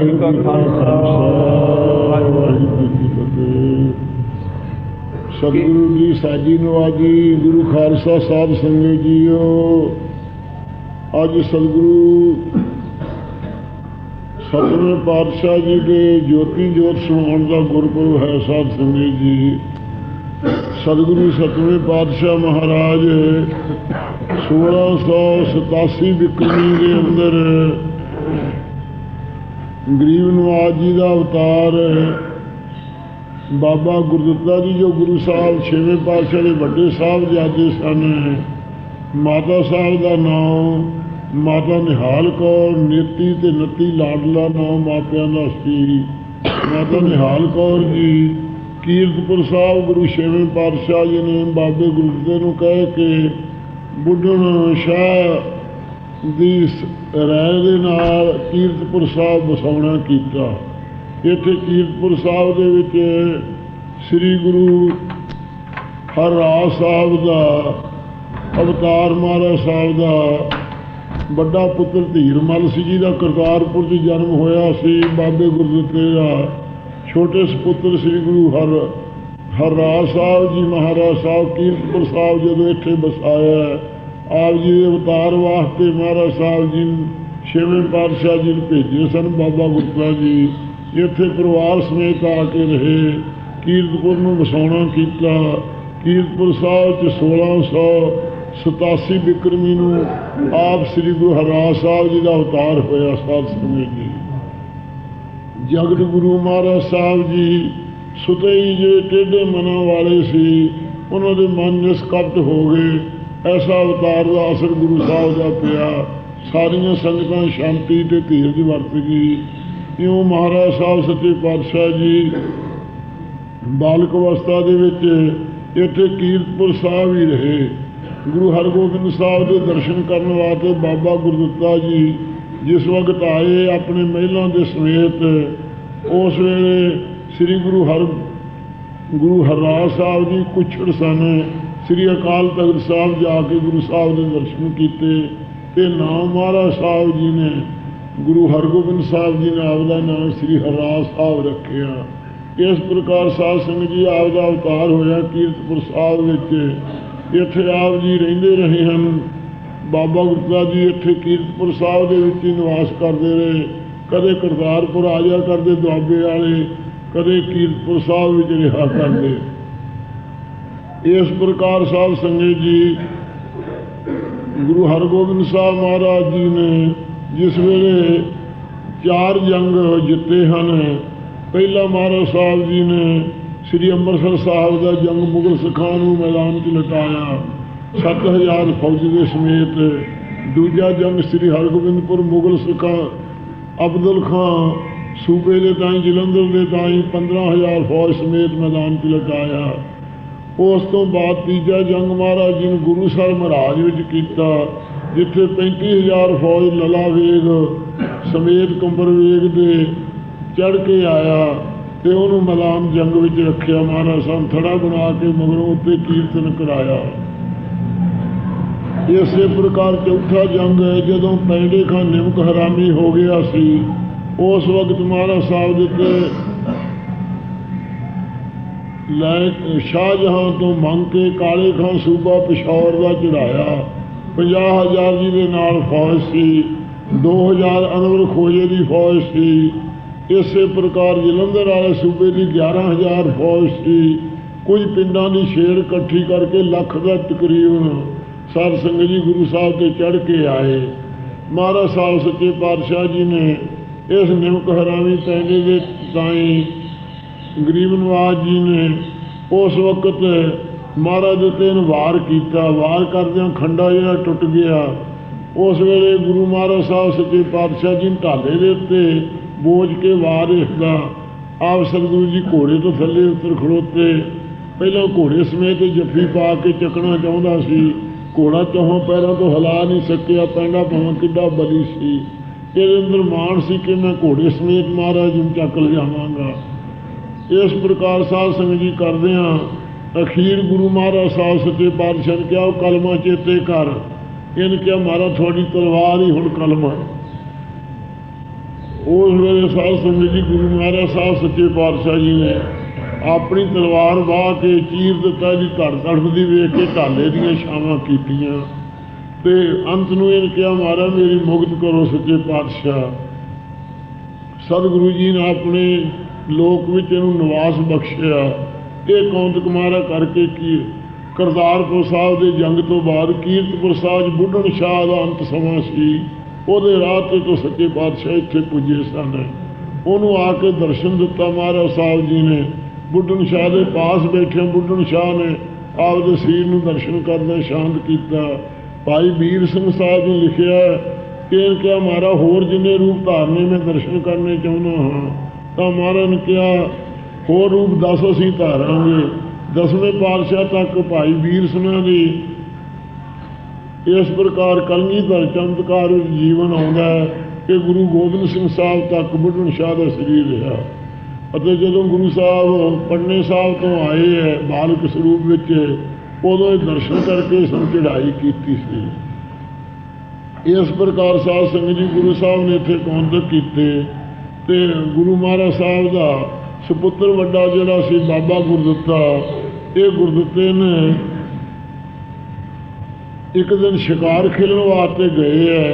ਵਾਹਿਗੁਰੂ ਜੀ ਕਾ ਖਾਲਸਾ ਵਾਹਿਗੁਰੂ ਜੀ ਕੀ ਫਤਿਹ ਸਤਿਗੁਰੂ ਜੀ ਸਾਜੀ ਨਵਾਜੀ ਗੁਰੂ ਖਾਲਸਾ ਸਾਹਿਬ ਸੰਗਤ ਜੀਓ। ਅੱਜ ਸਤਿਗੁਰੂ ਸਤਿਗੁਰੂ ਪਾਤਸ਼ਾਹ ਜੀ ਦੇ ਜੋਤੀ ਜੋਤ ਸਮਾਉਣ ਦਾ ਗੁਰਪੁਰਬ ਹੈ ਸਾਧ ਸੰਗਤ ਜੀ। ਸਤਿਗੁਰੂ ਸਤਵੇਂ ਪਾਤਸ਼ਾਹ ਮਹਾਰਾਜ 1687 ਬਿਕਰਮੀ ਦੇ ਅੰਦਰ ਗਰੀਬ ਨਵਾਜ ਜੀ ਦਾ ਅਵਤਾਰ ਬਾਬਾ ਗੁਰਦਿੱਤਾ ਜੀ ਜੋ ਗੁਰੂ ਸਾਹਿਬ ਛੇਵੇਂ ਪਾਤਸ਼ਾਹ ਦੇ ਵੱਡੇ ਸਾਹਿਬ ਜਾਦੇ ਸਨ। ਮਾਤਾ ਸਾਹਿਬ ਦਾ ਨਾਮ, ਮਾਤਾ ਨਿਹਾਲ ਕੌਰ, ਨੀਤੀ ਤੇ ਨਤੀ ਲਾਡਲਾ ਨਾਮ ਮਾਪਿਆਂ ਦਾ ਸੀ। ਮਾਤਾ ਨਿਹਾਲ ਕੌਰ ਜੀ ਕੀਰਤਪੁਰ ਸਾਹਿਬ ਗੁਰੂ ਛੇਵੇਂ ਪਾਤਸ਼ਾਹ ਜੀ ਨੇ ਬਾਬੇ ਗੁਰਦਿੱਤੇ ਨੂੰ ਕਹਿ ਕੇ, ਬੁੱਢਣ ਸ਼ਾਹ ਦੀ ਸ- ਰਾਏ ਦੇ ਨਾਲ ਕੀਰਤਪੁਰ ਸਾਹਿਬ ਵਸਾਉਣਾ ਕੀਤਾ। ਇੱਥੇ ਕੀਰਤਪੁਰ ਸਾਹਿਬ ਦੇ ਵਿੱਚ ਸ੍ਰੀ ਗੁਰੂ ਹਰਰਾਜ ਸਾਹਿਬ ਦਾ, ਅਵਤਾਰ ਮਹਾਰਾਜ ਸਾਹਿਬ ਦਾ ਵੱਡਾ ਪੁੱਤਰ ਧੀਰਮਲ ਸੀ ਜਿਹਦਾ ਕਰਤਾਰਪੁਰ 'ਚ ਜਨਮ ਹੋਇਆ ਸੀ ਬਾਬੇ ਗੁਰਦਿੱਤੇ ਦਾ। ਛੋਟੇ ਸੁਪੁੱਤਰ ਸ੍ਰੀ ਗੁਰੂ ਹਰ, ਹਰਰਾਜ ਸਾਹਿਬ ਜੀ ਮਹਾਰਾਜ ਸਾਹਿਬ ਕੀਰਤਪੁਰ ਸਾਹਿਬ ਜਦੋਂ ਇੱਥੇ ਵਸਾਇਆ ਆਪ ਜੀ ਦੇ ਅਵਤਾਰ ਵਾਸਤੇ ਮਹਾਰਾਜ ਸਾਹਿਬ ਜੀ ਨੂੰ ਛੇਵੇਂ ਪਾਤਸ਼ਾਹ ਜੀ ਨੂੰ ਭੇਜੇ ਸਨ, ਬਾਬਾ ਗੁਰਤਾ ਜੀ। ਇੱਥੇ ਪਰਿਵਾਰ ਸਮੇਤ ਆ ਕੇ ਰਹੇ। ਕੀਰਤਪੁਰ ਨੂੰ ਵਸਾਉਣਾ ਕੀਤਾ। ਕੀਰਤਪੁਰ ਸਾਹਿਬ ਚ 1687 ਬਿਕਰਮੀ ਨੂੰ ਆਪ ਸ੍ਰੀ ਗੁਰੂ ਹਰਰਾਜ ਸਾਹਿਬ ਜੀ ਦਾ ਅਵਤਾਰ ਹੋਇਆ ਸਾਧ ਸੰਗਤ ਜੀ। ਜਗਤ ਗੁਰੂ ਮਹਾਰਾਜ ਸਾਹਿਬ ਜੀ ਸੁਤੇ ਹੀ ਜਿਹੜੇ ਟੇਢੇ ਮਨਾਂ ਵਾਲੇ ਸੀ, ਉਹਨਾਂ ਦੇ ਮਨ ਨਿਸਕਪਟ ਹੋ ਗਏ। ਐਸਾ ਅਵਤਾਰ ਦਾ ਅਸਰ ਗੁਰੂ ਸਾਹਿਬ ਦਾ ਪਿਆ। ਸਾਰੀਆਂ ਸੰਗਤਾਂ ਸ਼ਾਂਤੀ ਤੇ ਧੀਰਜ ਵਰਤ ਗਈ। ਇਉਂ ਮਹਾਰਾਜ ਸਾਹਿਬ ਸੱਚੇ ਪਾਤਸ਼ਾਹ ਜੀ, ਬਾਲਕ ਅਵਸਥਾ ਦੇ ਵਿੱਚ ਇੱਥੇ ਕੀਰਤਪੁਰ ਸਾਹਿਬ ਹੀ ਰਹੇ। ਗੁਰੂ ਹਰਗੋਬਿੰਦ ਸਾਹਿਬ ਦੇ ਦਰਸ਼ਨ ਕਰਨ ਵਾਸਤੇ ਬਾਬਾ ਗੁਰਦਿੱਤਾ ਜੀ ਜਿਸ ਵਕਤ ਆਏ ਆਪਣੇ ਮਹਿਲਾਂ ਦੇ ਸਮੇਤ, ਉਸ ਵੇਲੇ ਸ੍ਰੀ ਗੁਰੂ ਹਰ, ਗੁਰੂ ਹਰਰਾਜ ਸਾਹਿਬ ਜੀ ਕੁਛੜ ਸਨ। ਸ੍ਰੀ ਅਕਾਲ ਤਖਤ ਸਾਹਿਬ ਜਾ ਕੇ ਗੁਰੂ ਸਾਹਿਬ ਦੇ ਦਰਸ਼ਨ ਕੀਤੇ ਤੇ ਨਾਮ ਮਹਾਰਾਜ ਸਾਹਿਬ ਜੀ ਨੇ, ਗੁਰੂ ਹਰਗੋਬਿੰਦ ਸਾਹਿਬ ਜੀ ਨੇ ਆਪਦਾ ਨਾਮ ਸ੍ਰੀ ਹਰਰਾਜ ਸਾਹਿਬ ਰੱਖਿਆ। ਇਸ ਪ੍ਰਕਾਰ ਸਾਧ ਸੰਗਤ ਜੀ ਆਪਦਾ ਅਵਤਾਰ ਹੋਇਆ ਕੀਰਤਪੁਰ ਸਾਹਿਬ ਵਿੱਚ। ਇੱਥੇ ਆਪ ਜੀ ਰਹਿੰਦੇ ਰਹੇ ਹਨ। ਬਾਬਾ ਗੁਰਦਾ ਜੀ ਇੱਥੇ ਕੀਰਤਪੁਰ ਸਾਹਿਬ ਦੇ ਵਿੱਚ ਹੀ ਨਿਵਾਸ ਕਰਦੇ ਰਹੇ। ਕਦੇ ਕਰਤਾਰਪੁਰ ਆ ਜਾ ਕਰਦੇ ਦੁਆਬੇ ਵਾਲੇ, ਕਦੇ ਕੀਰਤਪੁਰ ਸਾਹਿਬ ਵਿੱਚ ਰਿਹਾ ਕਰਦੇ। ਇਸ ਪ੍ਰਕਾਰ ਸਾਹਿਬ ਸੰਗਤ ਜੀ, ਗੁਰੂ ਹਰਗੋਬਿੰਦ ਸਾਹਿਬ ਮਹਾਰਾਜ ਜੀ ਨੇ ਜਿਸ ਵੇਲੇ ਚਾਰ ਜੰਗ ਜਿੱਤੇ ਹਨ, ਪਹਿਲਾ ਮਹਾਰਾਜ ਸਾਹਿਬ ਜੀ ਨੇ ਸ੍ਰੀ ਅੰਮ੍ਰਿਤਸਰ ਸਾਹਿਬ ਦਾ ਜੰਗ ਮੁਗਲ ਸਿੱਖਾਂ ਨੂੰ ਮੈਦਾਨ 'ਚ ਲਟਾਇਆ 7000 ਫੌਜ ਦੇ ਸਮੇਤ। ਦੂਜਾ ਜੰਗ ਸ੍ਰੀ ਹਰਗੋਬਿੰਦਪੁਰ ਮੁਗਲ ਸਿੱਖਾਂ ਅਬਦੁਲ ਖਾਂ ਸੂਬੇ ਦੇ ਤਾਈਂ ਜਲੰਧਰ ਦੇ ਤਾਈਂ 15000 ਫੌਜ ਸਮੇਤ ਮੈਦਾਨ 'ਚ ਲਟਾਇਆ। ਉਸ ਤੋਂ ਬਾਅਦ ਤੀਜਾ ਜੰਗ ਮਹਾਰਾਜ ਜੀ ਨੇ ਗੁਰੂ ਸਾਹਿਬ ਮਹਾਰਾਜ ਵਿੱਚ ਕੀਤਾ, ਜਿੱਥੇ 35000 ਫੌਜ ਲਲਾਵੇਗ ਸਮੇਤ ਕੰਬਰ ਵੇਗ ਦੇ ਚੜ ਕੇ ਆਇਆ ਤੇ ਉਹਨੂੰ ਮਲਾਮ ਜੰਗ ਵਿੱਚ ਰੱਖਿਆ। ਮਹਾਰਾਜ ਸਾਹਿਬ ਥੜਾ ਬਣਾ ਕੇ ਮਗਰੋਂ ਉੱਤੇ ਕੀਰਤਨ ਕਰਾਇਆ। ਇਸੇ ਪ੍ਰਕਾਰ ਚੌਥਾ ਜੰਗ ਹੈ, ਜਦੋਂ ਪੈਂਡੇ ਖਾਂ ਨਿਮਕ ਹਰਾਮੀ ਹੋ ਗਿਆ ਸੀ, ਉਸ ਵਕਤ ਮਹਾਰਾਜ ਸਾਹਿਬ ਦੇ ਤੇ ਲੈ ਸ਼ਾਹਜਹਾਂ ਤੋਂ ਮੰਗ ਕੇ ਕਾਲੇ ਖਾਂ ਸੂਬਾ ਪਿਸ਼ੌਰ ਦਾ ਚੜਾਇਆ 50000 ਜੀ ਦੇ ਨਾਲ ਫੌਜ ਸੀ। 2000 ਅਨਵਰ ਖੋਜੇ ਦੀ ਫੌਜ ਸੀ। ਇਸੇ ਪ੍ਰਕਾਰ ਜਲੰਧਰ ਵਾਲੇ ਸੂਬੇ ਦੀ 11000 ਫੌਜ ਸੀ। ਕੁਝ ਪਿੰਡਾਂ ਦੀ ਛੇੜ ਇਕੱਠੀ ਕਰਕੇ ਲੱਖ ਦਾ ਤਕਰੀਬਨ ਸਾਧ ਸੰਗਤ ਜੀ ਗੁਰੂ ਸਾਹਿਬ ਤੇ ਚੜ ਕੇ ਆਏ। ਮਹਾਰਾਜ ਸਾਹਿਬ ਸੱਚੇ ਪਾਤਸ਼ਾਹ ਜੀ ਨੇ ਇਸ ਨਿਮਕ ਹਰਾਮੀ ਪੈਂਦੇ ਦੇ ਤਾਈਂ ਗਰੀਬ ਨਵਾਜ ਜੀ ਨੇ ਉਸ ਵਕਤ ਮਹਾਰਾਜ ਦੇ ਤੇ ਵਾਰ ਕੀਤਾ। ਵਾਰ ਕਰਦਿਆਂ ਖੰਡਾ ਜਿਹੜਾ ਟੁੱਟ ਗਿਆ। ਉਸ ਵੇਲੇ ਗੁਰੂ ਮਹਾਰਾਜ ਸਾਹਿਬ ਸੱਚੇ ਪਾਤਸ਼ਾਹ ਜੀ ਢਾਲੇ ਦੇ ਉੱਤੇ ਬੋਝ ਕੇ ਵਾਰ ਰੱਖਦਾ ਆਪ ਸਤਿਗੁਰੂ ਜੀ ਘੋੜੇ ਤੋਂ ਥੱਲੇ ਉੱਤਰ ਖੜੋਤੇ। ਪਹਿਲਾਂ ਘੋੜੇ ਸਮੇਤ ਜੱਫੀ ਪਾ ਕੇ ਚੱਕਣਾ ਚਾਹੁੰਦਾ ਸੀ। ਘੋੜਾ ਚੌਹਾਂ ਪੈਰਾਂ ਤੋਂ ਹਿਲਾ ਨਹੀਂ ਸਕਿਆ। ਪੈਂਡਾ ਭਾਵੇਂ ਕਿੱਡਾ ਬਲੀ ਸੀ। ਇਹਦੇ ਅੰਦਰ ਮਾਣ ਸੀ ਕਿ ਮੈਂ ਘੋੜੇ ਸਮੇਤ ਮਹਾਰਾਜ ਨੂੰ ਚੱਕ ਲਿਜਾਵਾਂਗਾ ਇਸ ਪ੍ਰਕਾਰ ਸਾਧ ਸੰਗਤ ਜੀ ਕਰਦੇ ਹਾਂ। ਅਖੀਰ ਗੁਰੂ ਮਹਾਰਾਜ ਸਾਹਿਬ ਸੱਚੇ ਪਾਤਸ਼ਾਹ ਨੇ ਕਿਹਾ, ਉਹ ਕਲਮਾ ਚੇਤੇ ਕਰ। ਇਹਨ ਕਿਹਾ, ਮਹਾਰਾਜ, ਤੁਹਾਡੀ ਤਲਵਾਰ ਹੀ ਹੁਣ ਕਲਮਾ ਉਸ ਵੇਲੇ ਸਾਧ ਸੰਗਤ ਜੀ ਗੁਰੂ ਮਹਾਰਾਜ ਸਾਹਿਬ ਸੱਚੇ ਪਾਤਸ਼ਾਹ ਜੀ ਨੇ ਆਪਣੀ ਤਲਵਾਰ ਵਾਹ ਕੇ ਚੀਰ ਦਿੱਤਾ ਜੀ ਧੜ ਤੜਫਦੀ ਵੇਖ ਕੇ ਢਾਲੇ ਦੀਆਂ ਛਾਵਾਂ ਕੀਤੀਆਂ। ਤੇ ਅੰਤ ਨੂੰ ਇਹ ਕਿਹਾ, ਮਹਾਰਾਜ, ਮੇਰੀ ਮੁਕਤ ਕਰੋ ਸੱਚੇ ਪਾਤਸ਼ਾਹ। ਸਤਿਗੁਰੂ ਜੀ ਨੇ ਆਪਣੇ ਲੋਕ ਵਿੱਚ ਇਹਨੂੰ ਨਿਵਾਸ ਬਖਸ਼ਿਆ। ਇਹ ਕੌਂਤ ਕੁਮਾਰਾ ਕਰਕੇ ਕੀ? ਕਰਤਾਰਪੁਰ ਸਾਹਿਬ ਦੇ ਜੰਗ ਤੋਂ ਬਾਅਦ ਕੀਰਤਪੁਰ ਸਾਹਿਬ ਬੁੱਢਣ ਸ਼ਾਹ ਦਾ ਅੰਤ ਸਮਾਂ ਸੀ। ਉਹਦੇ ਰਾਹ ਤੇ ਤੋਂ ਸੱਚੇ ਪਾਤਸ਼ਾਹ ਇੱਥੇ ਪੁੱਜੇ ਸਨ। ਉਹਨੂੰ ਆ ਕੇ ਦਰਸ਼ਨ ਦਿੱਤਾ ਮਹਾਰਾਜ ਸਾਹਿਬ ਜੀ ਨੇ। ਬੁੱਢਣ ਸ਼ਾਹ ਦੇ ਪਾਸ ਬੈਠੇ ਬੁੱਢਣ ਸ਼ਾਹ ਨੇ ਆਪਦੇ ਸਰੀਰ ਨੂੰ ਦਰਸ਼ਨ ਕਰਦਾ ਸ਼ਾਂਤ ਕੀਤਾ। ਭਾਈ ਵੀਰ ਸਿੰਘ ਸਾਹਿਬ ਨੇ ਲਿਖਿਆ ਕਿ ਇਹ ਕਿਹਾ ਮਾਰਾ, ਹੋਰ ਜਿੰਨੇ ਰੂਪ ਧਾਰਨੇ ਮੈਂ ਦਰਸ਼ਨ ਕਰਨੇ ਚਾਹੁੰਦਾ ਹਾਂ। ਤਾਂ ਮਹਾਰਾਜ ਨੇ ਕਿਹਾ, ਹੋਰ ਰੂਪ ਦੱਸ ਅਸੀਂ ਧਾਰਾਂਗੇ। ਦਸਵੇਂ ਪਾਤਸ਼ਾਹ ਤੱਕ ਭਾਈ ਵੀਰ ਸਿੰਘਾਂ ਦੀ ਇਸ ਪ੍ਰਕਾਰ ਕਲਗੀਧਰ ਚਮਤਕਾਰ ਵਿੱਚ ਜੀਵਨ ਆਉਂਦਾ ਹੈ ਕਿ ਗੁਰੂ ਗੋਬਿੰਦ ਸਿੰਘ ਸਾਹਿਬ ਤੱਕ ਬੁੱਢਣ ਸ਼ਾਹ ਦਾ ਸਰੀਰ ਰਿਹਾ। ਅਤੇ ਜਦੋਂ ਗੁਰੂ ਸਾਹਿਬ ਪਟਨੇ ਸਾਹਿਬ ਤੋਂ ਆਏ ਹੈ, ਬਾਲਕ ਸਰੂਪ ਵਿੱਚ, ਉਦੋਂ ਇਹ ਦਰਸ਼ਨ ਕਰਕੇ ਸੰ ਚੜ੍ਹਾਈ ਕੀਤੀ ਸੀ। ਇਸ ਪ੍ਰਕਾਰ ਸਾਧ ਸੰਗਤ ਜੀ ਗੁਰੂ ਸਾਹਿਬ ਨੇ ਇੱਥੇ ਕੌਂਤਕ ਕੀਤੇ। ਤੇ ਗੁਰੂ ਮਹਾਰਾਜ ਸਾਹਿਬ ਦਾ ਸੁਪੁੱਤਰ ਵੱਡਾ ਜਿਹੜਾ ਸੀ, ਬਾਬਾ ਗੁਰਦਿੱਤਾ, ਇਹ ਗੁਰਦਿੱਤੇ ਨੇ ਇੱਕ ਦਿਨ ਸ਼ਿਕਾਰ ਖੇਲਣ ਵਾਸਤੇ ਗਏ ਐ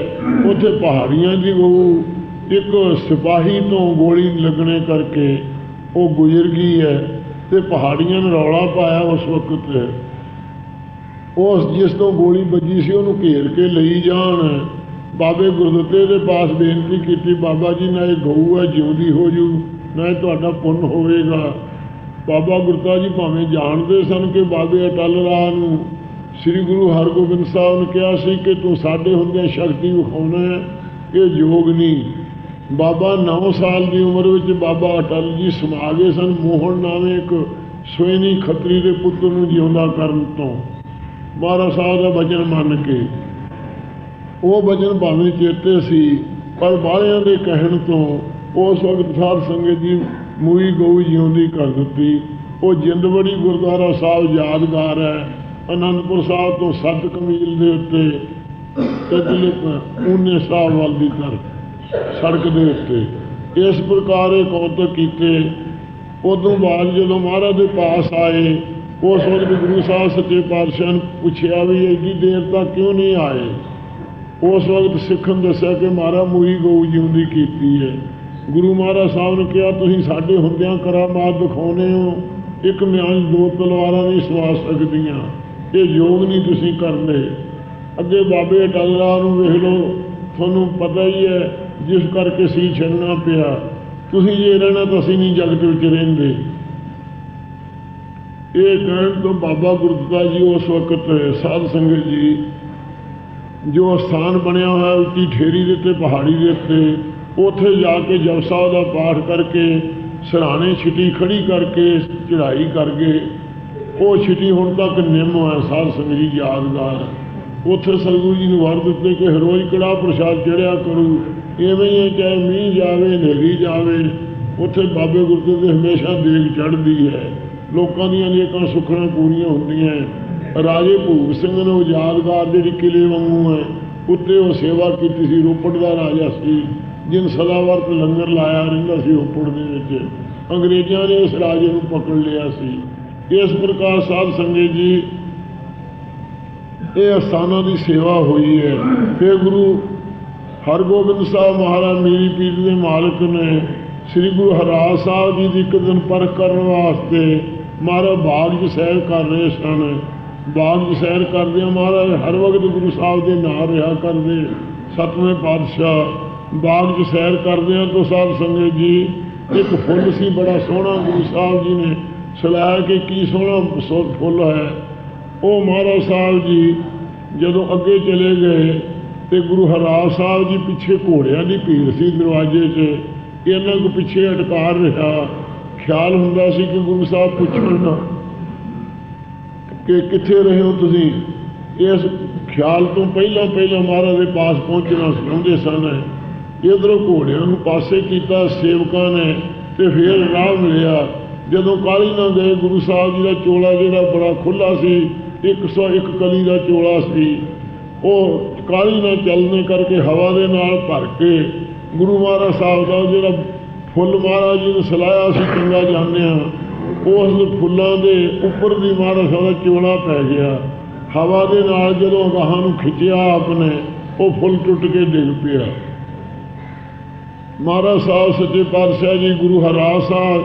ਉੱਥੇ ਪਹਾੜੀਆਂ ਦੀ ਗਊ ਇੱਕ ਸਿਪਾਹੀ ਤੋਂ ਗੋਲੀ ਲੱਗਣੇ ਕਰਕੇ ਉਹ ਗੁਜ਼ਰ ਗਈ ਹੈ ਤੇ ਪਹਾੜੀਆਂ ਨੇ ਰੌਲਾ ਪਾਇਆ ਉਸ ਵਕਤ ਉਸ ਜਿਸ ਤੋਂ ਗੋਲੀ ਵੱਜੀ ਸੀ, ਉਹਨੂੰ ਘੇਰ ਕੇ ਲਈ ਜਾਣ। ਬਾਬੇ ਗੁਰਦਿੱਤੇ ਦੇ ਪਾਸ ਬੇਨਤੀ ਕੀਤੀ, ਬਾਬਾ ਜੀ, ਨਾ ਇਹ ਗਊ ਹੈ, ਜਿਉਂਦੀ ਹੋ ਜੂ, ਨਾ ਇਹ ਤੁਹਾਡਾ ਪੁੰਨ ਹੋਵੇਗਾ। ਬਾਬਾ ਗੁਰਤਾ ਜੀ ਭਾਵੇਂ ਜਾਣਦੇ ਸਨ ਕਿ ਬਾਬੇ ਅਟਲ ਰਾਹ ਨੂੰ ਸ੍ਰੀ ਗੁਰੂ ਹਰਗੋਬਿੰਦ ਸਾਹਿਬ ਨੇ ਕਿਹਾ ਸੀ ਕਿ ਤੂੰ ਸਾਡੇ ਹੁੰਦਿਆਂ ਸ਼ਕਤੀ ਵਿਖਾਉਣਾ ਹੈ, ਇਹ ਯੋਗ ਨਹੀਂ। ਬਾਬਾ 9 ਸਾਲ ਦੀ ਉਮਰ ਵਿੱਚ ਬਾਬਾ ਅਟਲ ਜੀ ਸਮਾ ਗਏ ਸਨ ਮੋਹਨ ਨਾਮੇ ਇੱਕ ਸੋਇਨੀ ਖੱਤਰੀ ਦੇ ਪੁੱਤਰ ਨੂੰ ਜਿਉਂਦਾ ਕਰਨ ਤੋਂ। ਮਹਾਰਾਜ ਸਾਲ ਦਾ ਵਚਨ ਮੰਨ ਕੇ ਉਹ ਬਚਨ ਭਾਵੇਂ ਚੇਤੇ ਸੀ, ਪਰ ਬਾਹਰਿਆਂ ਦੇ ਕਹਿਣ ਤੋਂ ਉਸ ਵਕਤ ਸਾਧ ਸੰਗਤ ਜੀ ਮੂਈ ਗਊ ਜਿਉਂਦੀ ਕਰ ਦਿੱਤੀ। ਉਹ ਜਿੰਦਵੜੀ ਗੁਰਦੁਆਰਾ ਸਾਹਿਬ ਯਾਦਗਾਰ ਹੈ। ਅਨੰਦਪੁਰ ਸਾਹਿਬ ਤੋਂ 7 ਕਮੀਲ ਦੇ ਉੱਤੇ ਤਜਲੇ ਉਹਨੇ ਸਾਹਿਬ ਵੱਲ ਦੀ ਤਰਫ ਸੜਕ ਦੇ ਉੱਤੇ। ਇਸ ਪ੍ਰਕਾਰ ਇਹ ਕੌਤਕ ਕੀਤੇ। ਉਦੋਂ ਬਾਅਦ ਜਦੋਂ ਮਹਾਰਾਜ ਦੇ ਪਾਸ ਆਏ ਉਸ ਵਕਤ ਗੁਰੂ ਸਾਹਿਬ ਸੱਚੇ ਪਾਤਸ਼ਾਹ ਨੂੰ ਪੁੱਛਿਆ ਵੀ ਇੰਨੀ ਦੇਰ ਤੱਕ ਕਿਉਂ ਨਹੀਂ ਆਏ? ਉਸ ਵਕਤ ਸਿੱਖਣ ਦੱਸਿਆ ਕਿ ਮਾਰਾ ਮੂਈ ਗਊ ਜਿਉਂਦੀ ਕੀਤੀ ਹੈ। ਗੁਰੂ ਮਹਾਰਾਜ ਸਾਹਿਬ ਨੇ ਕਿਹਾ, ਤੁਸੀਂ ਸਾਡੇ ਹੁੰਦਿਆਂ ਕਰਾਮਾਤ ਦਿਖਾਉਨੇ ਹੋ। ਇੱਕ ਮਿਆਨ ਦੋ ਤਲਵਾਰਾਂ ਨਹੀਂ ਸਵਾ ਸਕਦੀਆਂ। ਇਹ ਯੋਗ ਨਹੀਂ ਤੁਸੀਂ ਕਰਦੇ। ਅੱਗੇ ਬਾਬੇ ਅਟਲ ਰਾਹ ਨੂੰ ਵੇਖ ਲਓ। ਤੁਹਾਨੂੰ ਪਤਾ ਹੀ ਹੈ, ਜਿਸ ਕਰਕੇ ਸੀ ਛੱਡਣਾ ਪਿਆ। ਤੁਸੀਂ ਜੇ ਰਹਿਣਾ ਤਾਂ ਅਸੀਂ ਨਹੀਂ ਜਗਤ ਵਿੱਚ ਰਹਿੰਦੇ। ਇਹ ਕਹਿਣ ਤੋਂ ਬਾਬਾ ਗੁਰਦਿੱਤਾ ਜੀ ਉਸ ਵਕਤ, ਸਾਧ ਸੰਗਤ ਜੀ ਜੋ ਸਥਾਨ ਬਣਿਆ ਹੋਇਆ ਉੱਚੀ ਠੇਰੀ ਦੇ ਉੱਤੇ ਪਹਾੜੀ ਦੇ ਉੱਤੇ ਉੱਥੇ ਜਾ ਕੇ ਜਪ ਸਾਹਿਬ ਦਾ ਪਾਠ ਕਰਕੇ ਸਰਾਣੇ ਛਿਟੀ ਖੜੀ ਕਰਕੇ ਚੜ੍ਹਾਈ ਕਰਕੇ ਉਹ ਛਿਟੀ ਹੁਣ ਤੱਕ ਨਿੰਮ ਹੈ ਸਾਧ ਸੰਗਤ ਯਾਦਗਾਰ। ਉੱਥੇ ਸਤਿਗੁਰੂ ਜੀ ਨੂੰ ਵਰ ਦਿੱਤੇ ਕਿ ਰੋਜ਼ ਕੜਾ ਪ੍ਰਸ਼ਾਦ ਚੜਿਆ ਕਰੂ ਐਵੇਂ ਹੀ ਹੈ, ਚਾਹੇ ਮੀਂਹ ਜਾਵੇ ਹਨੇਰੀ ਜਾਵੇ ਉੱਥੇ ਬਾਬੇ ਗੁਰਦੇ ਦੇ ਹਮੇਸ਼ਾ ਦੇਗ ਚੜ੍ਹਦੀ ਹੈ। ਲੋਕਾਂ ਦੀਆਂ ਨੇਕਾਂ ਸੁੱਖਣਾ ਪੂਰੀਆਂ ਹੁੰਦੀਆਂ ਰਾਜੇ ਭੂਪ ਸਿੰਘ ਨੇ ਉਹ ਯਾਦਗਾਰ ਜਿਹੜੀ ਕਿਲੇ ਵਾਂਗੂ ਹੈ, ਉੱਤੇ ਉਹ ਸੇਵਾ ਕੀਤੀ ਸੀ, ਰੋਪੜ ਦਾ ਰਾਜਾ ਸੀ, ਜਿਨ ਸਦਾਵਰਤ ਲੰਗਰ ਲਾਇਆ ਰਹਿੰਦਾ ਸੀ ਰੋਪੜ ਦੇ ਵਿੱਚ। ਅੰਗਰੇਜ਼ਾਂ ਨੇ ਉਸ ਰਾਜੇ ਨੂੰ ਪਕੜ ਲਿਆ ਸੀ। ਇਸ ਪ੍ਰਕਾਰ ਸਾਧ ਸੰਗਤ ਜੀ, ਇਹ ਅਸਥਾਨਾਂ ਦੀ ਸੇਵਾ ਹੋਈ ਹੈ। ਫਿਰ ਗੁਰੂ ਹਰਗੋਬਿੰਦ ਸਾਹਿਬ ਮਹਾਰਾਜ ਮੀਰੀ ਪੀਰ ਦੇ ਮਾਲਕ ਨੇ ਸ੍ਰੀ ਗੁਰੂ ਹਰਾਜ ਸਾਹਿਬ ਜੀ ਦੀ ਇੱਕ ਦਿਨ ਪਰਖ ਕਰਨ ਵਾਸਤੇ ਮਹਾਰਾਜ ਬਾਗ ਜੀ ਸੈਰ ਕਰ ਰਹੇ ਸਨ। ਬਾਗ 'ਚ ਸੈਰ ਕਰਦੇ ਮਹਾਰਾਜ, ਹਰ ਵਕਤ ਗੁਰੂ ਸਾਹਿਬ ਦੇ ਨਾਲ ਰਿਹਾ ਕਰਦੇ ਸਤਵੇਂ ਪਾਤਸ਼ਾਹ, ਬਾਗ 'ਚ ਸੈਰ ਕਰਦੇ ਆ ਤਾਂ ਸਾਧ ਸੰਗਤ ਜੀ। ਇੱਕ ਫੁੱਲ ਸੀ ਬੜਾ ਸੋਹਣਾ, ਗੁਰੂ ਸਾਹਿਬ ਜੀ ਨੇ ਸਲਾਹ ਕਿ ਕੀ ਸੋਹਣਾ ਸੋ- ਫੁੱਲ ਹੈ। ਉਹ ਮਹਾਰਾਜ ਸਾਹਿਬ ਜੀ ਜਦੋਂ ਅੱਗੇ ਚਲੇ ਗਏ ਤੇ ਗੁਰੂ ਹਰਾਜ ਸਾਹਿਬ ਜੀ ਪਿੱਛੇ ਘੋੜਿਆਂ ਦੀ ਭੀੜ ਸੀ ਦਰਵਾਜ਼ੇ 'ਚ। ਇਹਨਾਂ ਕੋ ਪਿੱਛੇ ਅਟਕਾਰ ਰਿਹਾ। ਖਿਆਲ ਹੁੰਦਾ ਸੀ ਕਿ ਗੁਰੂ ਸਾਹਿਬ ਪੁੱਛਣ ਨਾ। ਕਿ ਕਿੱਥੇ ਰਹੇ ਹੋ ਤੁਸੀਂ? ਇਸ ਖਿਆਲ ਤੋਂ ਪਹਿਲਾਂ ਪਹਿਲਾਂ ਮਹਾਰਾਜ ਦੇ ਪਾਸ ਪਹੁੰਚਣਾ ਚਾਹੁੰਦੇ ਸਨ। ਇਧਰੋਂ ਘੋੜਿਆਂ ਨੂੰ ਪਾਸੇ ਕੀਤਾ, ਸੇਵਕਾਂ ਨੇ ਤੇ ਫਿਰ ਰਾਹ ਮਿਲਿਆ। ਜਦੋਂ ਕਾਲੀ ਨਾਲ ਗਏ, ਗੁਰੂ ਸਾਹਿਬ ਜੀ ਦਾ ਚੋਲਾ ਜਿਹੜਾ ਬੜਾ ਖੁੱਲਾ ਸੀ 101 ਕਲੀ ਦਾ ਚੋਲਾ ਸੀ। ਉਹ ਕਾਲੀ ਨਾਲ ਚੱਲਣੇ ਕਰਕੇ ਹਵਾ ਦੇ ਨਾਲ ਭਰ ਕੇ ਗੁਰੂ ਮਹਾਰਾਜ ਸਾਹਿਬ ਦਾ ਜਿਹੜਾ ਫੁੱਲ ਮਹਾਰਾਜ ਜੀ ਨੇ ਸਲਾਇਆ ਸੀ, ਚੰਗਾ ਜਾਣਦੇ ਹਾਂ ਉਸ ਫੁੱਲਾਂ ਦੇ ਉੱਪਰ ਦੀ ਮਹਾਰਾਜ ਸਾਹਿਬ ਦਾ ਚੋਲਾ ਪੈ ਗਿਆ। ਹਵਾ ਦੇ ਨਾਲ ਜਦੋਂ ਗਾਹਾਂ ਨੂੰ ਖਿੱਚਿਆ ਆਪਨੇ, ਉਹ ਫੁੱਲ ਟੁੱਟ ਕੇ ਡਿੱਗ ਪਿਆ। ਮਹਾਰਾਜ ਸਾਹਿਬ, ਸੱਚੇ ਪਾਤਸ਼ਾਹ ਜੀ, ਗੁਰੂ ਹਰਾਸ ਸਾਹਿਬ